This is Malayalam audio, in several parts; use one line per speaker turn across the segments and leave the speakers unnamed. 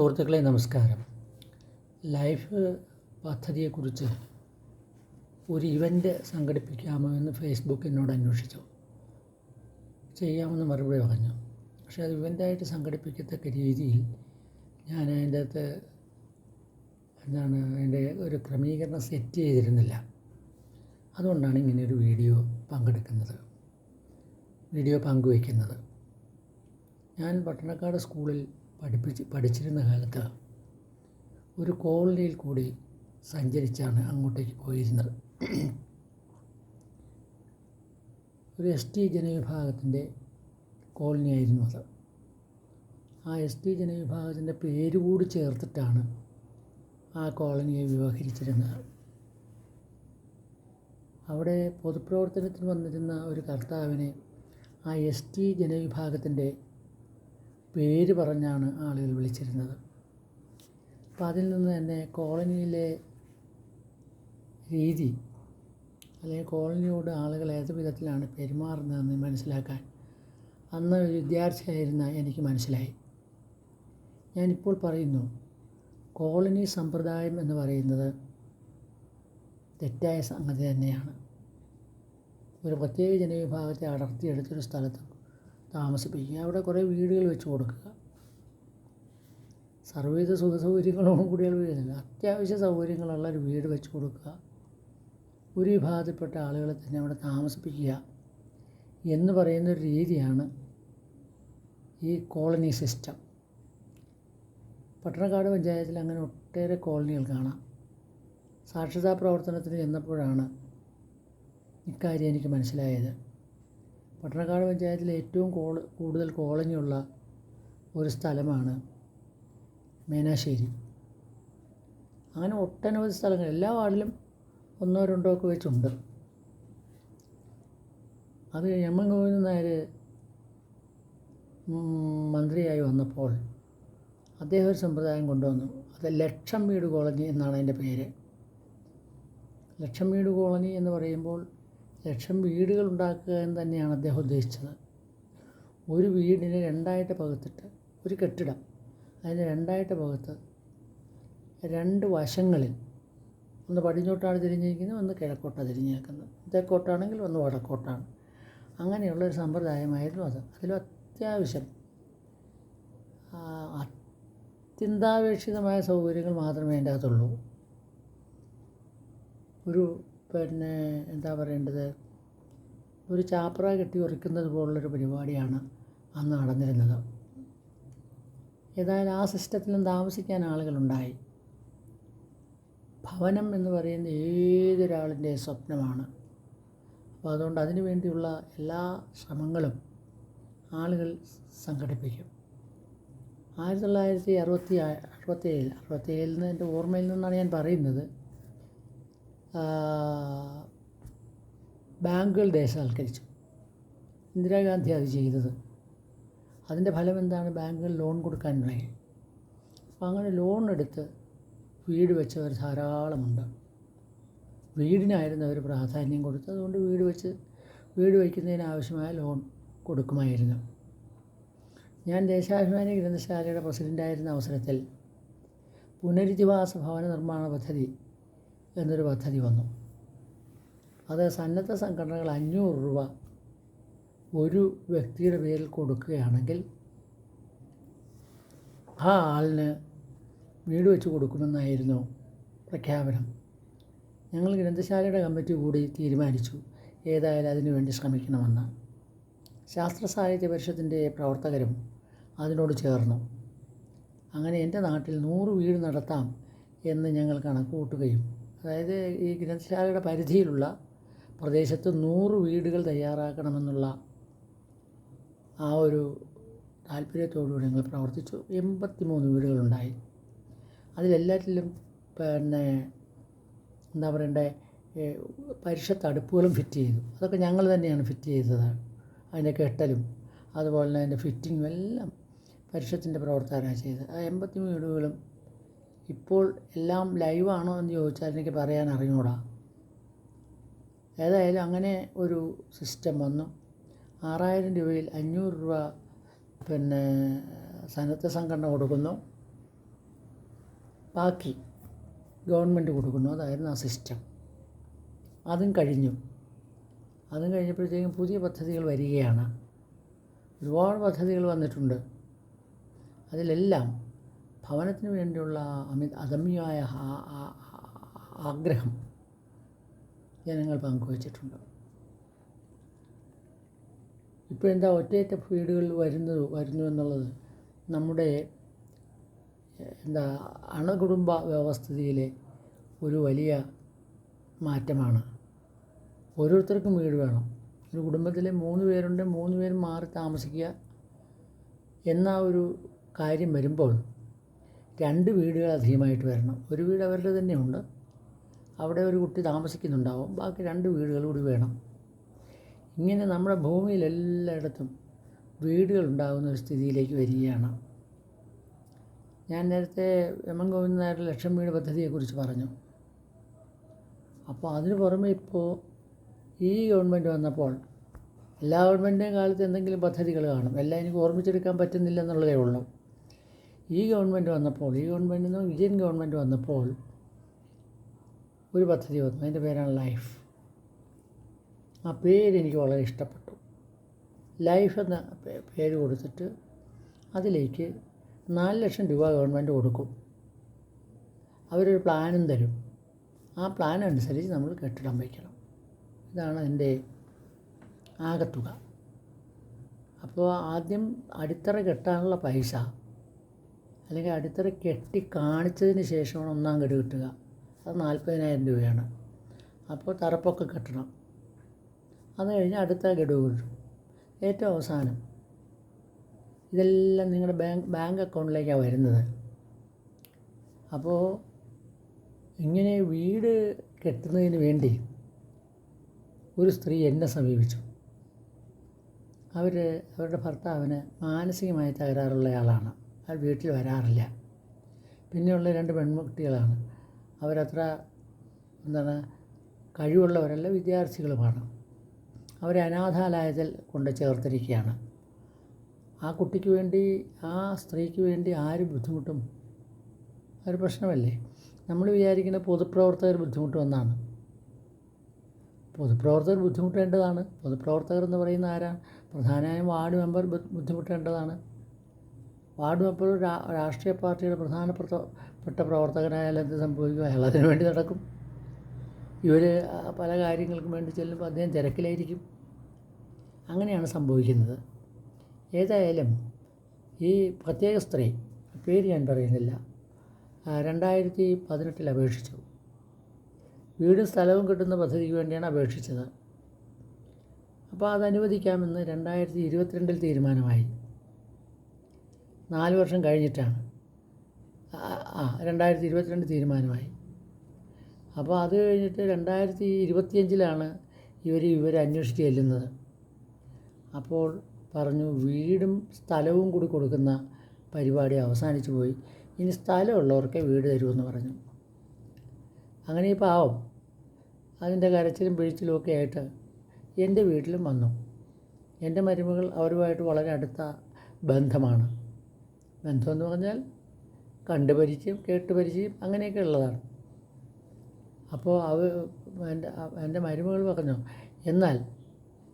സുഹൃത്തുക്കളെ നമസ്കാരം. ലൈഫ് പദ്ധതിയെക്കുറിച്ച് ഒരു ഇവന്റ് സംഘടിപ്പിക്കാമോ എന്ന് ഫേസ്ബുക്ക് എന്നോട് അന്വേഷിച്ചു. ചെയ്യാമെന്ന് മറുപടി പറഞ്ഞു. പക്ഷേ അത് ഇവന്റായിട്ട് സംഘടിപ്പിക്കത്തക്ക രീതിയിൽ ഞാൻ അതിന്റെ അകത്ത് എന്താണ് അതിന്റെ ഒരു ക്രമീകരണം സെറ്റ് ചെയ്തിരുന്നില്ല. അതുകൊണ്ടാണ് ഇങ്ങനെ ഒരു വീഡിയോ പങ്കെടുക്കുന്നത്. വീഡിയോ പങ്കുവയ്ക്കുന്നത്. ഞാൻ പട്ടണക്കാട് സ്കൂളിൽ പഠിപ്പിച്ച് പഠിച്ചിരുന്ന കാലത്ത് ഒരു കോളനിയിൽ കൂടി സഞ്ചരിച്ചാണ് അങ്ങോട്ടേക്ക് പോയിരുന്നത്. ഒരു എസ് ടി ജനവിഭാഗത്തിന്റെ കോളനിയായിരുന്നു അത്. ആ എസ് ടി ജനവിഭാഗത്തിന്റെ പേര് കൂടി ചേർത്തിട്ടാണ് ആ കോളനിയെ വിവഹരിച്ചിരുന്നത് അവിടെ പൊതുപ്രവർത്തനത്തിന് വന്നിരുന്ന ഒരു കർത്താവിനെ ആ എസ് ടി ജനവിഭാഗത്തിന്റെ പേര് പറഞ്ഞാണ് ആളുകൾ വിളിച്ചിരുന്നത്. അപ്പം അതിൽ നിന്ന് തന്നെ കോളനിയിലെ രീതി അല്ലെങ്കിൽ കോളനിയോട് ആളുകൾ ഏത് വിധത്തിലാണ് പെരുമാറുന്നതെന്ന് മനസ്സിലാക്കാൻ അന്ന് ഒരു വിദ്യാർത്ഥിയായിരുന്ന എനിക്ക് മനസ്സിലായി. ഞാനിപ്പോൾ പറയുന്നു കോളനി സമ്പ്രദായം എന്ന് പറയുന്നത് തെറ്റായ സംഗതി തന്നെയാണ്. ഒരു പ്രത്യേക ജനവിഭാഗത്തെ അടർത്തിയെടുത്തൊരു സ്ഥലത്ത് താമസിപ്പിക്കുക. അവിടെ കുറേ വീടുകൾ വെച്ച് കൊടുക്കുക. സർവീസ് സുഖ സൗകര്യങ്ങളോടും കൂടിയുള്ള വീടല്ല അത്യാവശ്യ സൗകര്യങ്ങളുള്ള ഒരു വീട് വെച്ച് കൊടുക്കുക. ഒരു വിഭാഗത്തിൽപ്പെട്ട ആളുകളെ തന്നെ അവിടെ താമസിപ്പിക്കുക എന്ന് പറയുന്ന ഒരു രീതിയാണ് ഈ കോളനി സിസ്റ്റം. പട്ടണക്കാട് പഞ്ചായത്തിൽ അങ്ങനെ ഒട്ടേറെ കോളനികൾ കാണാം. സാക്ഷരതാ പ്രവർത്തനത്തിന് ചെന്നപ്പോഴാണ് ഇക്കാര്യം എനിക്ക് മനസ്സിലായത്. പട്ടണക്കാട് പഞ്ചായത്തിലെ ഏറ്റവും കൂടുതൽ കോളനിയുള്ള ഒരു സ്ഥലമാണ് മേനാശ്ശേരി. അങ്ങനെ ഒട്ടനവധി സ്ഥലങ്ങൾ എല്ലാ വാർഡിലും ഒന്നോ രണ്ടോ ഒക്കെ വെച്ചുണ്ട്. അത് എം എൻ ഗോവിന്ദൻ നായർ മന്ത്രിയായി വന്നപ്പോൾ അദ്ദേഹം ഒരു സമ്പ്രദായം കൊണ്ടുവന്നു. അത് ലക്ഷം വീട് കോളനി എന്നാണ് അതിന്റെ പേര്. ലക്ഷം വീട് കോളനി എന്ന് പറയുമ്പോൾ ലക്ഷം വീടുകൾ ഉണ്ടാക്കുക എന്ന് തന്നെയാണ് അദ്ദേഹം ഉദ്ദേശിച്ചത്. ഒരു വീടിനെ രണ്ടായിട്ട് പകുത്തിട്ട് ഒരു കെട്ടിടം അതിന് രണ്ടായിട്ട് പകുത്ത് രണ്ട് വശങ്ങളിൽ ഒന്ന് പടിഞ്ഞോട്ടാണ് തിരിഞ്ഞിരിക്കുന്നത് ഒന്ന് കിഴക്കോട്ടാണ് തിരിഞ്ഞേക്കുന്നത് തെക്കോട്ടാണെങ്കിൽ ഒന്ന് വടക്കോട്ടാണ്. അങ്ങനെയുള്ള ഒരു സമ്പ്രദായമായിരുന്നു അത്. അതിൽ അത്യാവശ്യം അത്യന്താപേക്ഷിതമായ സൗകര്യങ്ങൾ മാത്രമേ അതിന്റെ അകത്തുള്ളൂ. ഒരു പിന്നെ എന്താ പറയേണ്ടത്? ഒരു ചാപ്ര കെട്ടി ഉറക്കുന്നത് പോലുള്ളൊരു പരിപാടിയാണ് അന്ന് നടന്നിരുന്നത്. ഏതായാലും ആ സിസ്റ്റത്തിലും താമസിക്കാൻ ആളുകളുണ്ടായി. ഭവനം എന്ന് പറയുന്ന ഏതൊരാളിന്റെ സ്വപ്നമാണ്. അപ്പോൾ അതുകൊണ്ട് അതിനു വേണ്ടിയുള്ള എല്ലാ ശ്രമങ്ങളും ആളുകൾ സംഘടിപ്പിക്കും. ആയിരത്തി തൊള്ളായിരത്തി അറുപത്തി അറുപത്തേഴ് അറുപത്തേഴിൽ നിന്ന് എന്റെ ഓർമ്മയിൽ നിന്നാണ് ഞാൻ പറയുന്നത്. ബാങ്കുകൾ ദേശസാൽക്കരിച്ചു ഇന്ദിരാഗാന്ധി അത് ചെയ്തത്. അതിന്റെ ഫലം എന്താണ്? ബാങ്കുകൾ ലോൺ കൊടുക്കാൻ തുടങ്ങി അപ്പോൾ അങ്ങനെ ലോൺ എടുത്ത് വീട് വെച്ചവർ ധാരാളമുണ്ട് വീടിനായിരുന്നു അവർ പ്രാധാന്യം കൊടുത്തത് അതുകൊണ്ട് വീട് വെച്ച് വീട് വയ്ക്കുന്നതിന് ആവശ്യമായ ലോൺ കൊടുക്കുമായിരുന്നു. ഞാൻ ദേശാഭിമാനി ഗ്രന്ഥശാലയുടെ പ്രസിഡന്റായിരുന്ന അവസരത്തിൽ പുനരധിവാസ ഭവന നിർമ്മാണ പദ്ധതി എന്നൊരു പദ്ധതി വന്നു. അത് സന്നദ്ധ സംഘടനകൾ അഞ്ഞൂറ് രൂപ ഒരു വ്യക്തിയുടെ പേരിൽ കൊടുക്കുകയാണെങ്കിൽ ആ ആളിന് വീട് വെച്ച് കൊടുക്കുമെന്നായിരുന്നു പ്രഖ്യാപനം. ഞങ്ങൾ ഗ്രന്ഥശാലയുടെ കമ്മിറ്റി കൂടി തീരുമാനിച്ചു ഏതായാലും അതിനു വേണ്ടി ശ്രമിക്കണമെന്ന്. ശാസ്ത്ര സാഹിത്യ പരിഷത്തിന്റെ പ്രവർത്തകരും അതിനോട് ചേർന്നു. അങ്ങനെ എന്റെ നാട്ടിൽ നൂറ് വീട് നടത്താം എന്ന് ഞങ്ങൾ കണക്ക് കൂട്ടുകയും അതായത് ഈ ഗ്രന്ഥശാലയുടെ പരിധിയിലുള്ള പ്രദേശത്ത് നൂറ് വീടുകൾ തയ്യാറാക്കണമെന്നുള്ള ആ ഒരു താല്പര്യത്തോടുകൂടി ഞങ്ങൾ പ്രവർത്തിച്ചു. എൺപത്തി മൂന്ന് വീടുകളുണ്ടായി. അതിലെല്ലാറ്റിലും പിന്നെ എന്താ പറയണ്ടേ പരിഷത്ത് അടുപ്പുകളും ഫിറ്റ് ചെയ്തു. അതൊക്കെ ഞങ്ങൾ തന്നെയാണ് ഫിറ്റ് ചെയ്തത്. അതിന്റെ കെട്ടലും അതുപോലെ തന്നെ അതിന്റെ ഫിറ്റിങ്ങും എല്ലാം പരിഷത്തിന്റെ പ്രവർത്തനമാണ് ചെയ്തത്. ആ എൺപത്തി വീടുകളും ഇപ്പോൾ എല്ലാം ലൈവാണോ എന്ന് ചോദിച്ചാൽ എനിക്ക് പറയാൻ അറിഞ്ഞൂടാ. ഏതായാലും അങ്ങനെ ഒരു സിസ്റ്റം വന്നു. ആറായിരം രൂപയിൽ അഞ്ഞൂറ് രൂപ പിന്നെ സന്നദ്ധ സംഘടന കൊടുക്കുന്നു. ബാക്കി ഗവൺമെന്റ് കൊടുക്കുന്നു. അതായിരുന്നു ആ സിസ്റ്റം അതും കഴിഞ്ഞു. അതും കഴിഞ്ഞപ്പോഴത്തേക്കും പുതിയ പദ്ധതികൾ വരികയാണ്. ഒരുപാട് പദ്ധതികൾ വന്നിട്ടുണ്ട്. അതിലെല്ലാം ഭവനത്തിന് വേണ്ടിയുള്ള അമി അദമ്യമായ ആ- ആ- ആ- ആഗ്രഹം ജനങ്ങൾ പങ്കുവച്ചിട്ടുണ്ട്. ഇപ്പോൾ എന്താ ഒറ്റയറ്റ വീടുകളിൽ വരുന്നത് വരുന്നു എന്നുള്ളത് നമ്മുടെ എന്താ അണുകുടുംബ വ്യവസ്ഥിതിയിലെ ഒരു വലിയ മാറ്റമാണ്. ഓരോരുത്തർക്കും വീട് വേണം. ഒരു കുടുംബത്തിലെ മൂന്ന് പേരുണ്ട് മൂന്ന് പേരും മാറി താമസിക്കുക എന്ന ഒരു കാര്യം വരുമ്പോൾ രണ്ട് വീടുകൾ അധികമായിട്ട് വരണം. ഒരു വീട് അവരുടെ തന്നെയുണ്ട്. അവിടെ ഒരു കുട്ടി താമസിക്കുന്നുണ്ടാവും. ബാക്കി രണ്ട് വീടുകൾ കൂടി വേണം. ഇങ്ങനെ നമ്മുടെ ഭൂമിയിൽ എല്ലായിടത്തും വീടുകൾ ഉണ്ടാകുന്ന ഒരു സ്ഥിതിയിലേക്ക് വരികയാണ്. ഞാൻ നേരത്തെ എം എൻ ഗോവിന്ദൻ നായർ ലക്ഷം വീട് പദ്ധതിയെക്കുറിച്ച് പറഞ്ഞു. അപ്പോൾ അതിന് പുറമെ ഇപ്പോൾ ഈ ഗവൺമെന്റ് വന്നപ്പോൾ എല്ലാ ഗവൺമെന്റിന്റെയും കാലത്ത് എന്തെങ്കിലും പദ്ധതികൾ കാണും. എല്ലാം എനിക്ക് ഓർമ്മിച്ചെടുക്കാൻ പറ്റുന്നില്ല എന്നുള്ളതേ ഉള്ളൂ. ഈ ഗവൺമെന്റ് വന്നപ്പോൾ ഈ ഗവൺമെന്റിൽ നിന്ന് വിജയൻ ഗവൺമെന്റ് വന്നപ്പോൾ ഒരു പദ്ധതി വന്നു. അതിന്റെ പേരാണ് ലൈഫ്. ആ പേര് എനിക്ക് വളരെ ഇഷ്ടപ്പെട്ടു. ലൈഫ് എന്ന പേര് കൊടുത്തിട്ട് അതിലേക്ക് നാല് ലക്ഷം രൂപ ഗവൺമെന്റ് കൊടുക്കും. അവരൊരു പ്ലാനും തരും. ആ പ്ലാൻ അനുസരിച്ച് നമ്മൾ കെട്ടിടം വയ്ക്കണം. ഇതാണ് എന്റെ ആകത്തുക. അപ്പോൾ ആദ്യം അടിത്തറ കെട്ടാനുള്ള പൈസ അല്ലെങ്കിൽ അടിത്തറ കെട്ടി കാണിച്ചതിന് ശേഷമാണ് ഒന്നാം ഗഡു കിട്ടുക. അത് നാൽപ്പതിനായിരം രൂപയാണ്. അപ്പോൾ തറപ്പൊക്കെ കെട്ടണം. അത് കഴിഞ്ഞ് അടുത്ത ഗഡു കിട്ടും. ഏറ്റവും അവസാനം. ഇതെല്ലാം നിങ്ങളുടെ ബാങ്ക് ബാങ്ക് അക്കൗണ്ടിലേക്കാണ് വരുന്നത്. അപ്പോൾ ഇങ്ങനെ വീട് കെട്ടുന്നതിന് വേണ്ടി ഒരു സ്ത്രീ എന്നെ സമീപിച്ചു. അവർ അവരുടെ ഭർത്താവിന് മാനസികമായി തകരാറുള്ളയാളാണ് അയാൾ വീട്ടിൽ വരാറില്ല. പിന്നെയുള്ള രണ്ട് പെൺകുട്ടികളാണ്. അവരത്ര എന്താണ് കഴിവുള്ളവരല്ല വിദ്യാർത്ഥികളുമാണ്. അവരെ അനാഥാലയത്തിൽ കൊണ്ട് ചേർത്തിരിക്കുകയാണ്. ആ കുട്ടിക്ക് വേണ്ടി ആ സ്ത്രീക്ക് വേണ്ടി ആര് ബുദ്ധിമുട്ടും ഒരു പ്രശ്നമല്ലേ? നമ്മൾ വിചാരിക്കുന്ന പൊതുപ്രവർത്തകർ ബുദ്ധിമുട്ടുമെന്നാണ് പൊതുപ്രവർത്തകർ ബുദ്ധിമുട്ടേണ്ടതാണ്. പൊതുപ്രവർത്തകർ എന്ന് പറയുന്ന ആരാണ് പ്രധാനമായും വാർഡ് മെമ്പർ ബുദ്ധിമുട്ടേണ്ടതാണ്. വാർഡ് മെമ്പർ രാഷ്ട്രീയ പാർട്ടിയുടെ പ്രധാനപ്പെട്ട പെട്ട പ്രവർത്തകനായാലും എന്ത് സംഭവിക്കും? അയാൾ അതിനു വേണ്ടി നടക്കും. ഇവർ പല കാര്യങ്ങൾക്കും വേണ്ടി ചെല്ലുമ്പോൾ അദ്ദേഹം തിരക്കിലായിരിക്കും. അങ്ങനെയാണ് സംഭവിക്കുന്നത്. ഏതായാലും ഈ പ്രത്യേക സ്ത്രീ പേര് ഞാൻ പറയുന്നില്ല രണ്ടായിരത്തി പതിനെട്ടിൽ അപേക്ഷിച്ചു. വീടും സ്ഥലവും കിട്ടുന്ന പദ്ധതിക്ക് വേണ്ടിയാണ് അപേക്ഷിച്ചത്. അപ്പോൾ അത് അനുവദിക്കാമെന്ന് രണ്ടായിരത്തി ഇരുപത്തിരണ്ടിൽ തീരുമാനമായി. നാല് വർഷം കഴിഞ്ഞിട്ടാണ്. ആ, രണ്ടായിരത്തി ഇരുപത്തിരണ്ട് തീരുമാനമായി. അപ്പോൾ അത് കഴിഞ്ഞിട്ട് രണ്ടായിരത്തി ഇരുപത്തിയഞ്ചിലാണ് ഇവർ ഇവർ അന്വേഷിച്ച് ചെല്ലുന്നത്. അപ്പോൾ പറഞ്ഞു വീടും സ്ഥലവും കൂടി കൊടുക്കുന്ന പരിപാടി അവസാനിച്ചു പോയി. ഇനി സ്ഥലമുള്ളവർക്കേ വീട് തരുമെന്ന് പറഞ്ഞു. അങ്ങനെ ഈ പാവം അതിന്റെ കരച്ചിലും പിഴിച്ചിലും ഒക്കെ ആയിട്ട് എന്റെ വീട്ടിലും വന്നു. എന്റെ മരുമകൾ അവരുമായിട്ട് വളരെ അടുത്ത ബന്ധമാണ്. ബന്ധമെന്ന് പറഞ്ഞാൽ കണ്ട് പരിചയം കേട്ട് പരിചയം അങ്ങനെയൊക്കെ ഉള്ളതാണ്. അപ്പോൾ അവ എന്റെ എന്റെ മരുമകൾ പറഞ്ഞു എന്നാൽ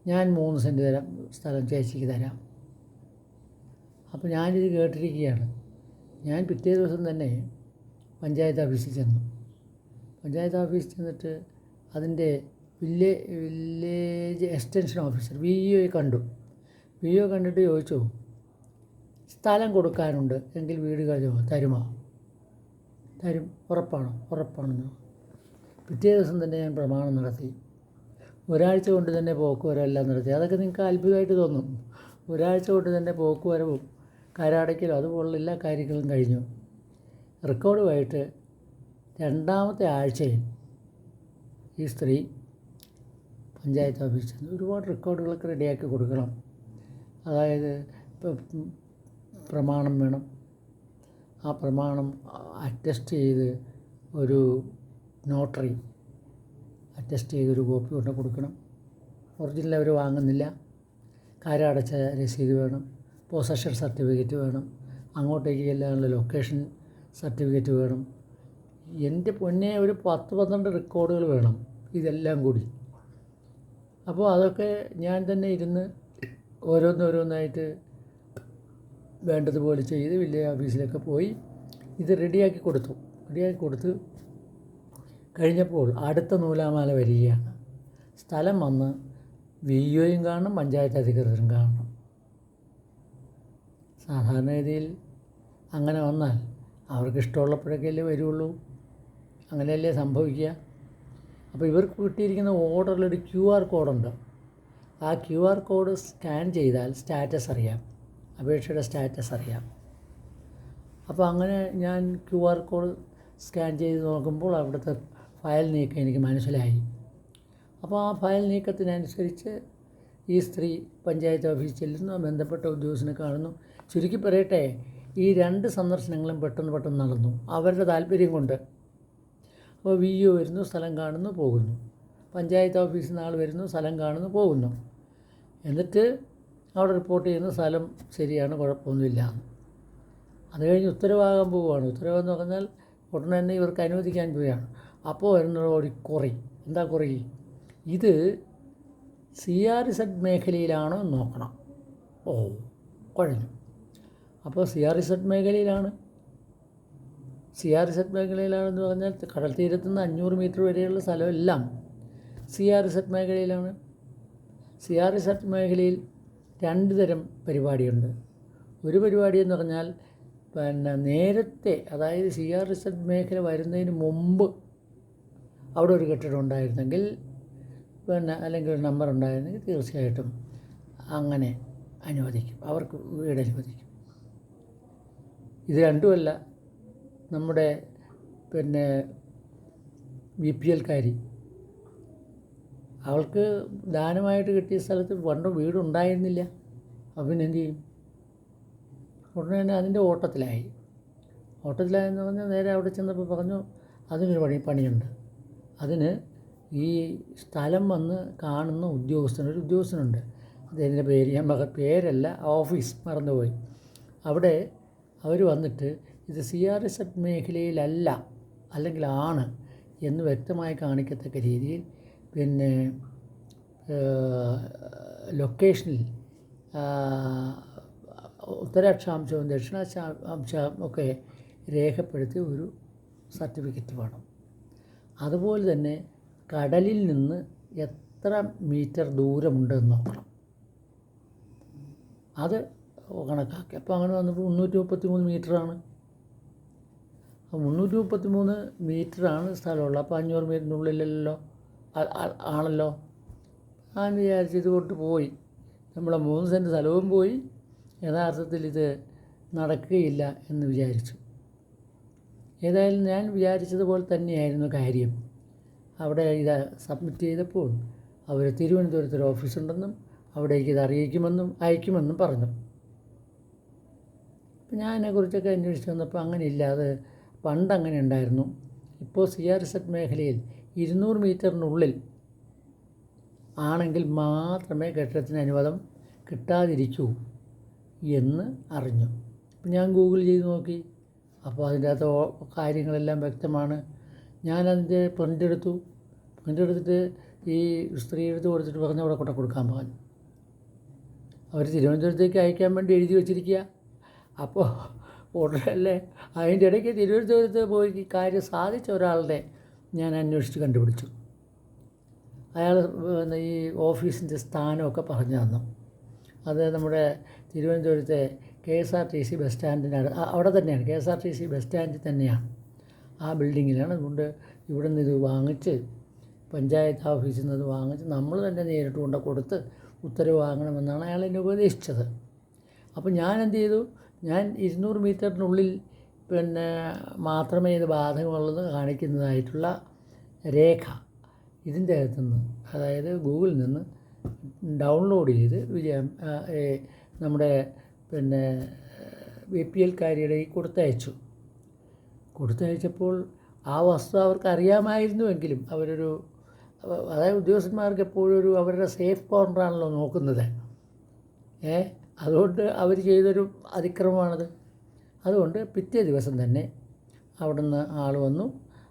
ഞാൻ മൂന്ന് സെന്റ് തരാം സ്ഥലം ചേച്ചിക്ക് തരാം. അപ്പോൾ ഞാനിത് കേട്ടിരിക്കുകയാണ്. ഞാൻ പിറ്റേ ദിവസം തന്നെ പഞ്ചായത്ത് ഓഫീസിൽ ചെന്നു. പഞ്ചായത്ത് ഓഫീസിൽ ചെന്നിട്ട് അതിന്റെ വില്ലേ വില്ലേജ് എക്സ്റ്റൻഷൻ ഓഫീസർ വി ഇഒയെ കണ്ടു. വി കണ്ടിട്ട് ചോദിച്ചു സ്ഥലം കൊടുക്കാനുണ്ട്. എങ്കിൽ വീട് കഴിയുമോ തരുമോ? തരും. ഉറപ്പാണോ. ഉറപ്പാണെന്ന്. പിറ്റേ ദിവസം തന്നെ ഞാൻ പ്രമാണം നടത്തി. ഒരാഴ്ച കൊണ്ട് തന്നെ പോക്കുവരവെല്ലാം നടത്തി. അതൊക്കെ നിങ്ങൾക്ക് അത്ഭുതമായിട്ട് തോന്നും. ഒരാഴ്ച കൊണ്ട് തന്നെ പോക്കുവരവും കരാടയ്ക്കലും അതുപോലുള്ള എല്ലാ കാര്യങ്ങളും കഴിഞ്ഞു. റെക്കോർഡുമായിട്ട് രണ്ടാമത്തെ ആഴ്ചയിൽ ഈ സ്ത്രീ പഞ്ചായത്ത് ഓഫീസിൽ ഒരുപാട് റെക്കോർഡുകളൊക്കെ റെഡിയാക്കി കൊടുക്കണം. അതായത് പ്രമാണം വേണം. ആ പ്രമാണം അറ്റസ്റ്റ് ചെയ്ത് ഒരു നോട്ടറി അറ്റസ്റ്റ് ചെയ്തൊരു കോപ്പി കൊണ്ട് കൊടുക്കണം. ഒറിജിനൽ അവർ വാങ്ങുന്നില്ല. കരടച്ച രസീത് വേണം. പൊസഷൻ സർട്ടിഫിക്കറ്റ് വേണം. അങ്ങോട്ടേക്ക് ചെല്ലാനുള്ള ലൊക്കേഷൻ സർട്ടിഫിക്കറ്റ് വേണം. എന്റെ പൊന്നെ ഒരു പത്ത് പന്ത്രണ്ട് റെക്കോർഡുകൾ വേണം ഇതെല്ലാം കൂടി. അപ്പോൾ അതൊക്കെ ഞാൻ തന്നെ ഇരുന്ന് ഓരോന്നോരോന്നായിട്ട് വേണ്ടതുപോലെ ചെയ്ത് വില്ലേജ് ഓഫീസിലൊക്കെ പോയി ഇത് റെഡിയാക്കി കൊടുത്തു. റെഡിയാക്കി കൊടുത്ത് കഴിഞ്ഞപ്പോൾ അടുത്ത നൂലാമാല വരികയാണ്. സ്ഥലം വന്ന് വി ഒയും കാണണം പഞ്ചായത്ത് അധികൃതരും കാണണം സാധാരണഗതിയിൽ അങ്ങനെ വന്നാൽ അവർക്ക് ഇഷ്ടമുള്ളപ്പോഴൊക്കെയല്ലേ വരുള്ളൂ. അങ്ങനെയല്ലേ സംഭവിക്കുക. അപ്പോൾ ഇവർക്ക് കിട്ടിയിരിക്കുന്ന ഓർഡറിലൊരു ക്യു ആർ കോഡുണ്ട്. ആ ക്യു ആർ കോഡ് സ്കാൻ ചെയ്താൽ സ്റ്റാറ്റസ് അറിയാം. അപേക്ഷയുടെ സ്റ്റാറ്റസ് അറിയാം. അപ്പോൾ അങ്ങനെ ഞാൻ ക്യു ആർ കോഡ് സ്കാൻ ചെയ്ത് നോക്കുമ്പോൾ അവിടുത്തെ ഫയൽ നീക്കം എനിക്ക് മനസ്സിലായി. അപ്പോൾ ആ ഫയൽ നീക്കത്തിനനുസരിച്ച് ഈ സ്ത്രീ പഞ്ചായത്ത് ഓഫീസിൽ ചെല്ലുന്നു ബന്ധപ്പെട്ട ഉദ്യോഗസ്ഥനെ കാണുന്നു. ചുരുക്കി പറയട്ടെ ഈ രണ്ട് സന്ദർശനങ്ങളും പെട്ടെന്ന് പെട്ടെന്ന് നടന്നു. അവരുടെ താല്പര്യം കൊണ്ട്. അപ്പോൾ വി ഒ വരുന്നു സ്ഥലം കാണുന്നു പോകുന്നു. പഞ്ചായത്ത് ഓഫീസിൽ നിന്ന് ആൾ വരുന്നു സ്ഥലം കാണുന്നു പോകുന്നു. എന്നിട്ട് അവിടെ റിപ്പോർട്ട് ചെയ്യുന്ന സ്ഥലം ശരിയാണ് കുഴപ്പമൊന്നുമില്ല. അത് കഴിഞ്ഞ് ഉത്തരവാകാൻ പോവുകയാണ്. ഉത്തരവെന്ന് പറഞ്ഞാൽ ഉടനെ തന്നെ ഇവർക്ക് അനുവദിക്കാൻ പോവുകയാണ്. അപ്പോൾ വരുന്ന ഒരു കുറി. എന്താ കുറി? ഇത് സി ആർ ഇസഡ് മേഖലയിലാണോ എന്ന് നോക്കണം. ഓ കുഴഞ്ഞു. അപ്പോൾ സി ആർ ഇസഡ് മേഖലയിലാണ്. സി ആർ ഇസഡ് മേഖലയിലാണെന്ന് പറഞ്ഞാൽ കടൽ തീരത്തു നിന്ന് അഞ്ഞൂറ് മീറ്റർ വരെയുള്ള സ്ഥലമെല്ലാം സി ആർ ഇസഡ് മേഖലയിലാണ്. സി ആർ ഇസഡ് മേഖലയിൽ രണ്ട് തരം പരിപാടിയുണ്ട്. ഒരു പരിപാടി എന്ന് പറഞ്ഞാൽ പിന്നെ നേരത്തെ അതായത് സി ആർ ഇസഡ് മേഖല വരുന്നതിന് മുമ്പ് അവിടെ ഒരു കെട്ടിടം ഉണ്ടായിരുന്നെങ്കിൽ പിന്നെ അല്ലെങ്കിൽ ഒരു നമ്പർ ഉണ്ടായിരുന്നെങ്കിൽ തീർച്ചയായിട്ടും അങ്ങനെ അനുവദിക്കും. അവർക്ക് വീട് അനുവദിക്കും. ഇത് രണ്ടുമല്ല നമ്മുടെ പിന്നെ ബി പി എൽക്കാരി അവൾക്ക് ദാനമായിട്ട് കിട്ടിയ സ്ഥലത്ത് പണ്ട് വീടുണ്ടായിരുന്നില്ല. അപ്പം പിന്നെ എന്ത് ചെയ്യും? ഉടനെ തന്നെ അതിന്റെ ഓട്ടത്തിലായി. ഓട്ടത്തിലായെന്ന് പറഞ്ഞാൽ നേരെ അവിടെ ചെന്നപ്പോൾ പറഞ്ഞു അതിനൊരു പണി പണിയുണ്ട്. അതിന് ഈ സ്ഥലം വന്ന് കാണുന്ന ഉദ്യോഗസ്ഥൻ ഒരു ഉദ്യോഗസ്ഥനുണ്ട്. അദ്ദേഹത്തിന്റെ പേര് ഞാൻ മക പേരല്ല ഓഫീസ് മറന്നുപോയി. അവിടെ അവർ വന്നിട്ട് ഇത് സി ആർ എസ് എഫ് മേഖലയിലല്ല അല്ലെങ്കിൽ ആണ് എന്ന് വ്യക്തമായി കാണിക്കത്തക്ക രീതിയിൽ പിന്നെ ലൊക്കേഷനിൽ ഉത്തരാക്ഷാംശവും ദക്ഷിണാക്ഷാംശവും ഒക്കെ രേഖപ്പെടുത്തി ഒരു സർട്ടിഫിക്കറ്റ് വേണം. അതുപോലെ തന്നെ കടലിൽ നിന്ന് എത്ര മീറ്റർ ദൂരമുണ്ടെന്ന് നോക്കണം. അത് കണക്കാക്കി. അപ്പോൾ അങ്ങനെ വന്നപ്പോൾ മുന്നൂറ്റി മുപ്പത്തി മൂന്ന് മീറ്ററാണ്. മുന്നൂറ്റി മുപ്പത്തി മൂന്ന് മീറ്ററാണ് സ്ഥലമുള്ളത്. അപ്പോൾ അഞ്ഞൂറ് മീറ്ററിനുള്ളിലല്ലോ ആണല്ലോ. ഞാൻ വിചാരിച്ച് ഇത് കൊണ്ട് പോയി. നമ്മളെ മൂന്ന് സെന്റ് സ്ഥലവും പോയി. യഥാർത്ഥത്തിൽ ഇത് നടക്കുകയില്ല എന്ന് വിചാരിച്ചു. ഏതായാലും ഞാൻ വിചാരിച്ചതുപോലെ തന്നെയായിരുന്നു കാര്യം. അവിടെ ഇത് സബ്മിറ്റ് ചെയ്തപ്പോൾ അവർ തിരുവനന്തപുരത്തൊരു ഓഫീസുണ്ടെന്നും അവിടേക്ക് ഇത് അറിയിക്കുമെന്നും അയക്കുമെന്നും പറഞ്ഞു. അപ്പം ഞാൻ അതിനെക്കുറിച്ചൊക്കെ അന്വേഷിച്ച് വന്നപ്പോൾ അങ്ങനെയില്ല. അത് പണ്ട് അങ്ങനെ ഉണ്ടായിരുന്നു. ഇപ്പോൾ സി ആർ സെറ്റ് മേഖലയിൽ ഇരുന്നൂറ് മീറ്ററിനുള്ളിൽ ആണെങ്കിൽ മാത്രമേ കെട്ടിടത്തിന് അനുവാദം കിട്ടാതിരിക്കൂ എന്ന് അറിഞ്ഞു. ഞാൻ ഗൂഗിൾ ചെയ്ത് നോക്കി. അപ്പോൾ അതിന്റെ അകത്ത് കാര്യങ്ങളെല്ലാം വ്യക്തമാണ്. ഞാനതിന്റെ പ്രിന്റ് എടുത്തു. പ്രിന്റ് എടുത്തിട്ട് ഈ സ്ത്രീ എടുത്ത് കൊടുത്തിട്ട് പറഞ്ഞ് അവിടെ കൊണ്ട കൊടുക്കാൻ പറഞ്ഞു അവർ തിരുവനന്തപുരത്തേക്ക് അയക്കാൻ വേണ്ടി എഴുതി വെച്ചിരിക്കുക. അപ്പോൾ ഉടനെ അതിന്റെ ഇടയ്ക്ക് തിരുവനന്തപുരത്ത് പോയി കാര്യം സാധിച്ച ഒരാളുടെ ഞാൻ അന്വേഷിച്ച് കണ്ടുപിടിച്ചു. അയാൾ ഈ ഓഫീസിന്റെ സ്ഥാനമൊക്കെ പറഞ്ഞു തന്നു. അത് നമ്മുടെ തിരുവനന്തപുരത്തെ K S R T C bus സ്റ്റാൻഡിന്റെ അവിടെ തന്നെയാണ്. K S R T C bus സ്റ്റാൻഡിൽ തന്നെയാണ്. ആ ബിൽഡിങ്ങിലാണ് അതുകൊണ്ട് ഇവിടെ നിന്ന് ഇത് വാങ്ങിച്ച് പഞ്ചായത്ത് ഓഫീസിൽ നിന്ന് അത് വാങ്ങിച്ച് നമ്മൾ തന്നെ നേരിട്ട് കൊണ്ട് കൊടുത്ത് ഉത്തരവ് വാങ്ങണമെന്നാണ് അയാൾ എന്നെ ഉപദേശിച്ചത്. അപ്പോൾ ഞാൻ എന്ത് ചെയ്തു? ഞാൻ ഇരുന്നൂറ് മീറ്ററിനുള്ളിൽ പിന്നെ മാത്രമേ ഇത് ബാധകമുള്ളത് കാണിക്കുന്നതായിട്ടുള്ള രേഖ ഇതിന്റെ അകത്തുനിന്ന് അതായത് ഗൂഗിളിൽ നിന്ന് ഡൗൺലോഡ് ചെയ്ത് വിജയം നമ്മുടെ പിന്നെ ബി പി എൽക്കാരിയുടെ കൊടുത്തയച്ചു. കൊടുത്തയച്ചപ്പോൾ ആ വസ്തു അവർക്ക് അറിയാമായിരുന്നുവെങ്കിലും അവരൊരു അതായത് ഉദ്യോഗസ്ഥന്മാർക്ക് എപ്പോഴും ഒരു അവരുടെ സേഫ് കോർണറാണല്ലോ നോക്കുന്നത്. ഏ അതുകൊണ്ട് അവർ ചെയ്തൊരു അതിക്രമമാണത്. അതുകൊണ്ട് പിറ്റേ ദിവസം തന്നെ അവിടുന്ന് ആൾ വന്നു.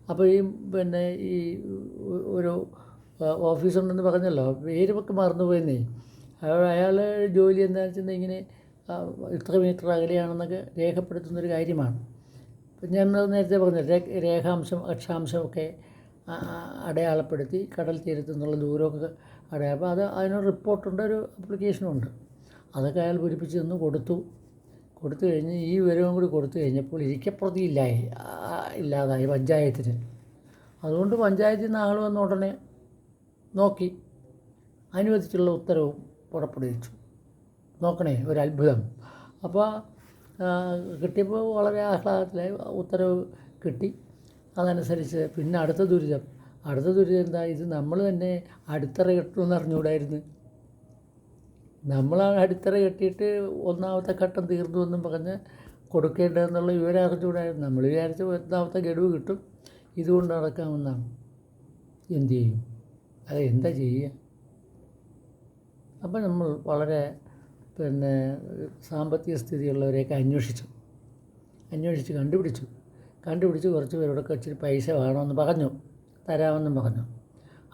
അപ്പോൾ ഈ പിന്നെ ഈ ഒരു ഓഫീസർ ഓഫീസുണ്ടെന്ന് പറഞ്ഞല്ലോ പേരുമൊക്കെ മറന്നുപോയെന്നേ. അയാൾ അയാൾ ജോലി എന്താണെന്ന് വെച്ചാൽ ഇങ്ങനെ ഇത്ര മീറ്റർ അകലെയാണെന്നൊക്കെ രേഖപ്പെടുത്തുന്നൊരു കാര്യമാണ്. ഞാൻ നേരത്തെ പറഞ്ഞു രേഖാംശം അക്ഷാംശമൊക്കെ അടയാളപ്പെടുത്തി കടൽ തീരത്തു നിന്നുള്ള ദൂരമൊക്കെ അടയാളം അപ്പോൾ അത് അതിനൊരു റിപ്പോർട്ടുണ്ട് ഒരു അപ്ലിക്കേഷനുണ്ട്. അതൊക്കെ അയാൾ പൂരിപ്പിച്ച് തന്നു കൊടുത്തു. കൊടുത്തു കഴിഞ്ഞ് ഈ വിവരവും കൂടി കൊടുത്തു കഴിഞ്ഞപ്പോൾ ഇരിക്കപ്പുറത്തി ഇല്ലായി ഇല്ലാതായി പഞ്ചായത്തിന്. അതുകൊണ്ട് പഞ്ചായത്തിൽ നിന്ന് ആൾ വന്ന ഉടനെ നോക്കി. അനുവദിച്ചുള്ള ഉത്തരവും പുറപ്പെടുവിച്ചു. നോക്കണേ ഒരു അത്ഭുതം അപ്പോൾ കിട്ടിയപ്പോൾ വളരെ ആഹ്ലാദത്തിലായി ഉത്തരവ് കിട്ടി. അതനുസരിച്ച് പിന്നെ അടുത്ത ദുരിതം. അടുത്ത ദുരിതം എന്താ? ഇത് നമ്മൾ തന്നെ അടിത്തറ കെട്ടുമെന്ന് അറിഞ്ഞുകൂടായിരുന്നു. നമ്മളാണ് അടിത്തറ കെട്ടിയിട്ട് ഒന്നാമത്തെ ഘട്ടം തീർന്നു എന്നും പറഞ്ഞ് കൊടുക്കേണ്ടതെന്നുള്ള വിവരം അറിഞ്ഞുകൂടായിരുന്നു നമ്മൾ വിചാരിച്ച ഒന്നാമത്തെ ഗഡുവ് കിട്ടും. ഇതുകൊണ്ട് നടക്കാമെന്നാണ് എന്തു ചെയ്യും? അത് എന്താ ചെയ്യുക? അപ്പം നമ്മൾ വളരെ പിന്നെ സാമ്പത്തിക സ്ഥിതിയുള്ളവരെയൊക്കെ അന്വേഷിച്ചു. അന്വേഷിച്ച് കണ്ടുപിടിച്ചു. കണ്ടുപിടിച്ച് കുറച്ച് പേരോടൊക്കെ ഇച്ചിരി പൈസ വേണമെന്ന് പറഞ്ഞു. തരാമെന്നും പറഞ്ഞു.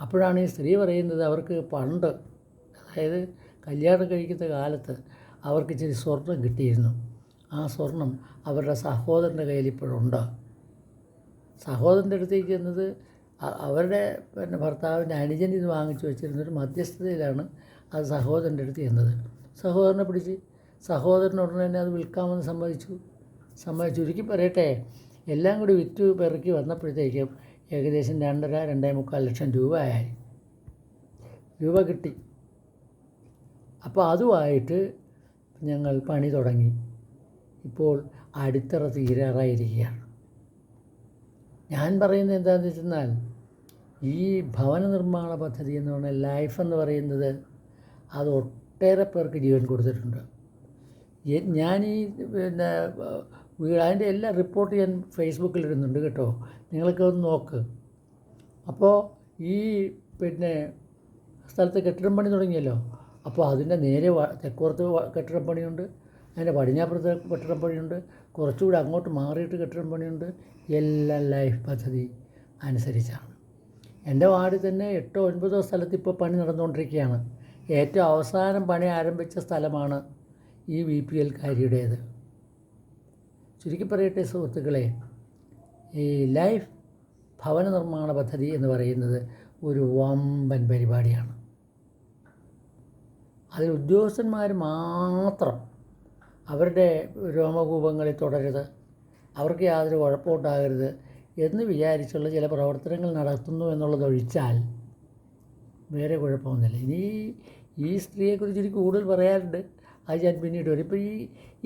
അപ്പോഴാണ് ഈ സ്ത്രീ പറയുന്നത് അവർക്ക് പണ്ട് അതായത് കല്യാണം കഴിക്കുന്ന കാലത്ത് അവർക്ക് ഇച്ചിരി സ്വർണം കിട്ടിയിരുന്നു. ആ സ്വർണം അവരുടെ സഹോദരന്റെ കയ്യിൽ ഇപ്പോഴുണ്ട്. സഹോദരന്റെ അടുത്തേക്ക് ചെന്നത് അവരുടെ പിന്നെ ഭർത്താവിന്റെ അനുജൻ ഇത് വാങ്ങിച്ചു വെച്ചിരുന്നൊരു മധ്യസ്ഥതയിലാണ് അത് സഹോദരന്റെ അടുത്ത് ചെന്നത്. സഹോദരനെ പിടിച്ച് സഹോദരൻ ഉടനെ തന്നെ അത് വിൽക്കാമെന്ന് സമ്മതിച്ചു. സമ്മതിച്ചു. ചുരുക്കി പറയട്ടെ എല്ലാം കൂടി വിറ്റ് പെറുക്കി വന്നപ്പോഴത്തേക്കും ഏകദേശം രണ്ടര രണ്ടേ മുക്കാൽ ലക്ഷം രൂപ ആയി രൂപ കിട്ടി. അപ്പോൾ അതുമായിട്ട് ഞങ്ങൾ പണി തുടങ്ങി. ഇപ്പോൾ അടിത്തറ തീരാറായിരിക്കുകയാണ്. ഞാൻ പറയുന്നത് എന്താണെന്ന് വെച്ചെന്നാൽ ഈ ഭവന നിർമ്മാണ പദ്ധതി എന്ന് പറഞ്ഞാൽ ലൈഫ് എന്ന് പറയുന്നത് അത് ഒട്ടേറെ പേർക്ക് ജീവൻ കൊടുത്തിട്ടുണ്ട്. ഞാൻ ഈ പിന്നെ അതിന്റെ എല്ലാ റിപ്പോർട്ട് ഞാൻ ഫേസ്ബുക്കിൽ ഇടുന്നുണ്ട് കേട്ടോ. നിങ്ങളൊക്കെ ഒന്ന് നോക്ക്. അപ്പോൾ ഈ പിന്നെ സ്ഥലത്ത് കെട്ടിടം പണി തുടങ്ങിയല്ലോ. അപ്പോൾ അതിന്റെ നേരെ തെക്കോർത്ത് കെട്ടിടം പണിയുണ്ട്. അതിന്റെ പടിഞ്ഞാപ്പുറത്ത് കെട്ടിടം പണിയുണ്ട്. കുറച്ചുകൂടി അങ്ങോട്ട് മാറിയിട്ട് കെട്ടിടം പണിയുണ്ട്. എല്ലാം ലൈഫ് പദ്ധതി അനുസരിച്ചാണ്. എന്റെ വാർഡിൽ തന്നെ എട്ടോ ഒൻപതോ സ്ഥലത്ത് ഇപ്പോൾ പണി നടന്നുകൊണ്ടിരിക്കുകയാണ്. ഏറ്റവും അവസാനം പണി ആരംഭിച്ച സ്ഥലമാണ് ഈ വി പി എൽക്കാരിയുടേത് ചുരുക്കി പറയട്ടെ സുഹൃത്തുക്കളെ ഈ ലൈഫ് ഭവന നിർമ്മാണ പദ്ധതി എന്ന് പറയുന്നത് ഒരു വമ്പൻ പരിപാടിയാണ്. അതിൽ ഉദ്യോഗസ്ഥന്മാർ മാത്രം അവരുടെ രോമകൂപങ്ങളിൽ തുടരുത് അവർക്ക് യാതൊരു കുഴപ്പമുണ്ടാകരുത് എന്ന് വിചാരിച്ചുള്ള ചില പ്രവർത്തനങ്ങൾ നടത്തുന്നു എന്നുള്ളതൊഴിച്ചാൽ വേറെ കുഴപ്പമൊന്നുമില്ല. ഇനി ഈ സ്ത്രീയെക്കുറിച്ച് എനിക്ക് കൂടുതൽ പറയാറുണ്ട് അത് ഞാൻ പിന്നീട് വരും. ഇപ്പോൾ ഈ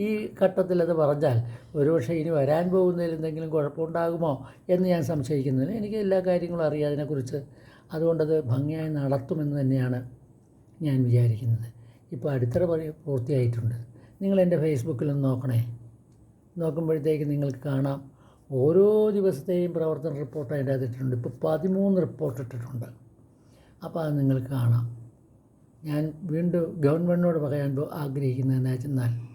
ഈ ഘട്ടത്തിൽ അത് പറഞ്ഞാൽ ഒരുപക്ഷെ ഇനി വരാൻ പോകുന്നതിൽ എന്തെങ്കിലും കുഴപ്പമുണ്ടാകുമോ എന്ന് ഞാൻ സംശയിക്കുന്നതിന് എനിക്ക് എല്ലാ കാര്യങ്ങളും അറിയാം അതിനെക്കുറിച്ച്. അതുകൊണ്ടത് ഭംഗിയായി നടത്തുമെന്ന് തന്നെയാണ് ഞാൻ വിചാരിക്കുന്നത്. ഇപ്പോൾ അടിത്തറ പണി പൂർത്തിയായിട്ടുണ്ട്. നിങ്ങൾ എന്റെ ഫേസ്ബുക്കിലൊന്ന് നോക്കണേ. നോക്കുമ്പോഴത്തേക്ക് നിങ്ങൾക്ക് കാണാം. ഓരോ ദിവസത്തെയും പ്രവർത്തന റിപ്പോർട്ട് അതിന്റെ ഇട്ടിട്ടുണ്ട് ഇപ്പോൾ പതിമൂന്ന് റിപ്പോർട്ട് ഇട്ടിട്ടുണ്ട്. അപ്പോൾ അത് നിങ്ങൾക്ക് കാണാം. ഞാൻ വീണ്ടും ഗവൺമെന്റിനോട് പറയാൻ ആഗ്രഹിക്കുന്നത് എന്താ വെച്ചെന്നാൽ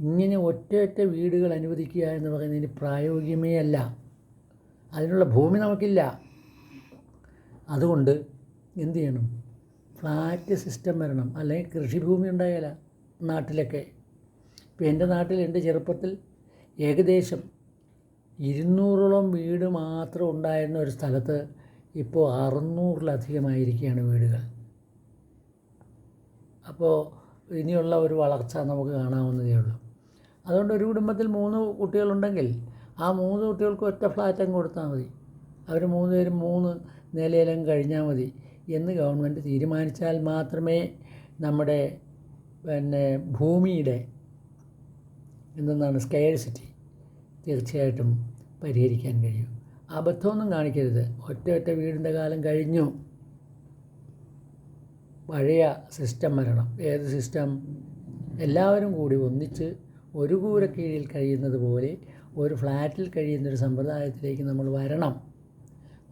ഇങ്ങനെ ഒറ്റ ഒറ്റ വീടുകൾ അനുവദിക്കുക എന്ന് പറയുന്നതിന് പ്രായോഗികമേ അല്ല. അതിനുള്ള ഭൂമി നമുക്കില്ല. അതുകൊണ്ട് എന്തു ചെയ്യണം? ഫ്ലാറ്റ് സിസ്റ്റം വരണം. അല്ലെങ്കിൽ കൃഷിഭൂമി ഉണ്ടായാല നാട്ടിലൊക്കെ. ഇപ്പോൾ എന്റെ നാട്ടിൽ എന്റെ ചെറുപ്പത്തിൽ ഏകദേശം ഇരുന്നൂറോളം വീട് മാത്രം ഉണ്ടായിരുന്ന ഒരു സ്ഥലത്ത് ഇപ്പോൾ അറുന്നൂറിലധികമായിരിക്കുകയാണ് വീടുകൾ. അപ്പോൾ ഇനിയുള്ള ഒരു വളർച്ച നമുക്ക് കാണാവുന്നതേ ഉള്ളൂ. അതുകൊണ്ട് ഒരു കുടുംബത്തിൽ മൂന്ന് കുട്ടികളുണ്ടെങ്കിൽ ആ മൂന്ന് കുട്ടികൾക്ക് ഒറ്റ ഫ്ലാറ്റ് അങ്ങ് കൊടുത്താൽ മതി. അവർ മൂന്ന് പേരും മൂന്ന് നിലയിലും കഴിഞ്ഞാൽ മതി. എന്ന് ഗവൺമെന്റ് തീരുമാനിച്ചാൽ മാത്രമേ നമ്മുടെ പിന്നെ ഭൂമിയുടെ എന്തെന്നാണ് സ്കെയർസിറ്റി തീർച്ചയായിട്ടും പരിഹരിക്കാൻ കഴിയും. അബദ്ധമൊന്നും കാണിക്കരുത്. ഒറ്റ ഒറ്റ വീടിന്റെ കാലം കഴിഞ്ഞു. പഴയ സിസ്റ്റം വരണം. ഏത് സിസ്റ്റം എല്ലാവരും കൂടി ഒന്നിച്ച് ഒരു കൂര കീഴിൽ കഴിയുന്നത് പോലെ ഒരു ഫ്ലാറ്റിൽ കഴിയുന്നൊരു സമ്പ്രദായത്തിലേക്ക് നമ്മൾ വരണം.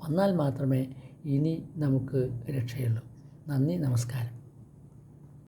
വന്നാൽ മാത്രമേ ഇനി നമുക്ക് രക്ഷയുള്ളൂ. നന്ദി നമസ്കാരം.